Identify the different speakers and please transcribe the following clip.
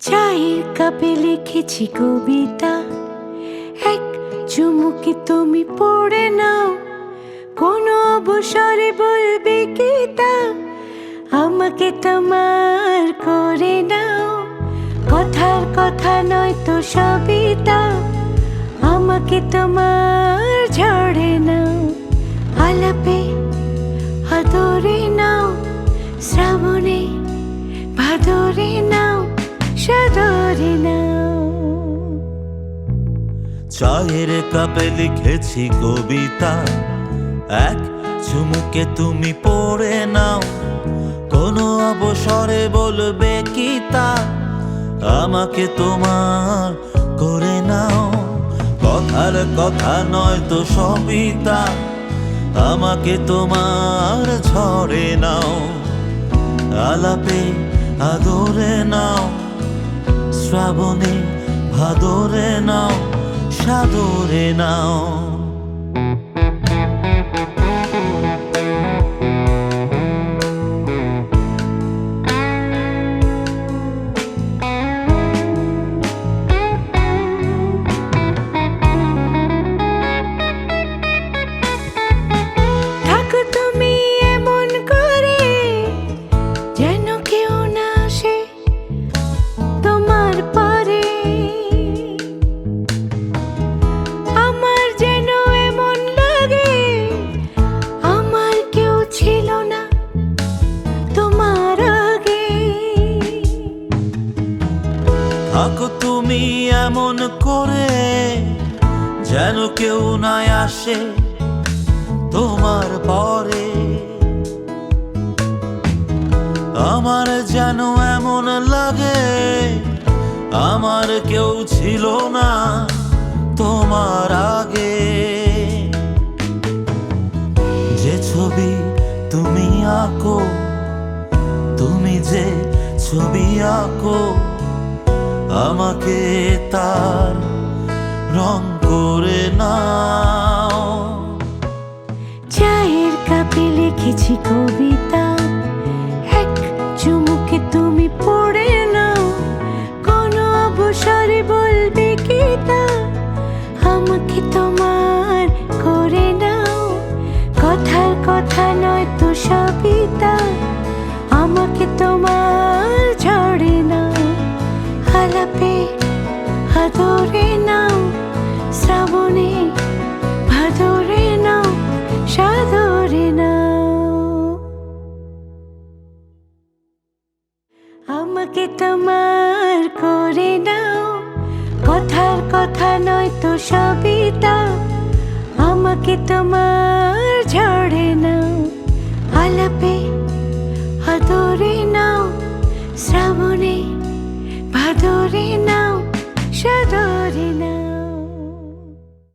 Speaker 1: চায়ের কাপে লিখেছি কবিতা। এক চুমুকে তুমি পড়ে নাও, কোনো অবসরে বলবে কি আমাকে তোমার করে নাও, কথার কথা নয় তো সবিতা আমাকে তোমার ঝড়ে নাও, আলাপে আদরে নাও, শ্রাবণে ভাদরে নাও। সাদরে
Speaker 2: চায়ের কাপে লিখেছি কবিতা। এক চুমুকে তুমি পড়ে নাও, কোনো অবসরে বলবে কি তা? আমাকে তোমার করে নাও, কথার কথা নয় তো সবিতা আমাকে তোমার ঝরে নাও, আলাপে আদরে নাও। শ্রাবণে ভাদরে নাও সাদরে নাও।
Speaker 1: তুমি এমন করে যেন কেউ
Speaker 2: নাই আসে তোমার পরে। আমার যেন এমন লাগে, আমার কেউ ছিল না তোমার আগে। যে ছবি তুমি আঁকো, তুমি যে ছবি আঁকো আমাকে তার রং করে নাও।
Speaker 1: চায়ের কাপে লিখেছি কবিতা, এক চুমুকে তুমি পড়ে নাও। কোনো আমাকে তোমার করে নাও। কথার কথা নয় তো সবিতা আমাকে তোমার তো সবিতা আমাকে তোমার ঝড়ে নাও আলাপে আদরে নাও। শ্রাবণে ভাদরে নাও। সাদরে নাও।